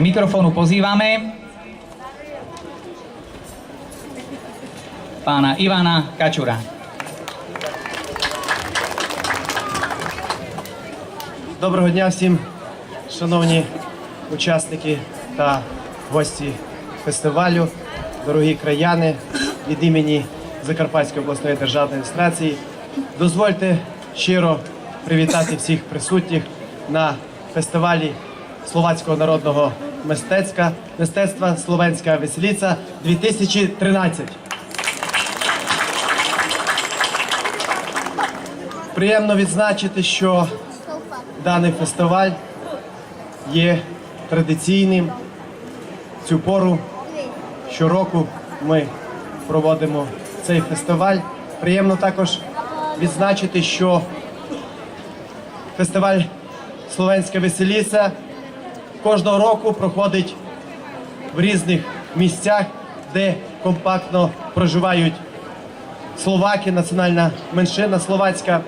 mikrofónu pozývame pána Ivana Kačura. Доброго дня всім, шановні учасники та гості фестивалю, дорогі краяни від імені Закарпатської обласної державної адміністрації. Дозвольте щиро привітати всіх присутніх на фестивалі словацького народного мистецтва, мистецтва Словенська веселіця 2013. Приємно відзначити, що Даний фестиваль є традиційним. Цю пору щороку ми проводимо цей фестиваль. Приємно також відзначити, що фестиваль Словенська веселіса кожного року проходить в різних місцях, де компактно проживають словаки, національна меншина словацька.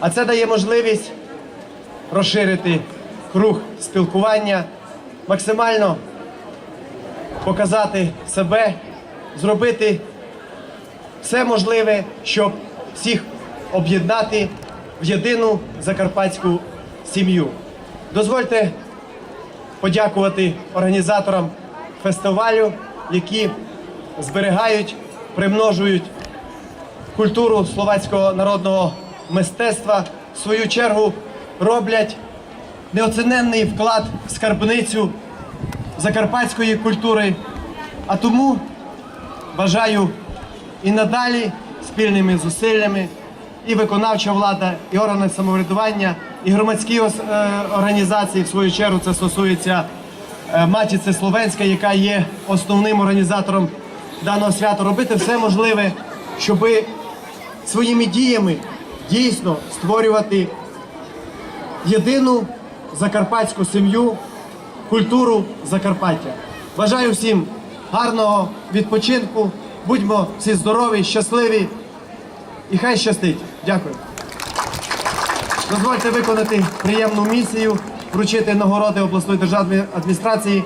А це дає можливість розширити круг спілкування, максимально показати себе, зробити все можливе, щоб всіх об'єднати в єдину закарпатську сім'ю. Дозвольте подякувати організаторам фестивалю, які зберігають, примножують культуру словацького народного мистецтва, в свою чергу роблять неоціненний вклад в скарбницю закарпатської культури. А тому бажаю і надалі спільними зусиллями і виконавча влада, і органи самоврядування, і громадські е, організації, в свою чергу, це стосується е, Матіці Словенська, яка є основним організатором даного свята, робити все можливе, щоби своїми діями дійсно створювати єдину закарпатську сім'ю, культуру Закарпаття. Бажаю всім гарного відпочинку, будьмо всі здорові, щасливі і хай щастить. Дякую. Дозвольте виконати приємну місію, вручити нагороди обласної державної адміністрації.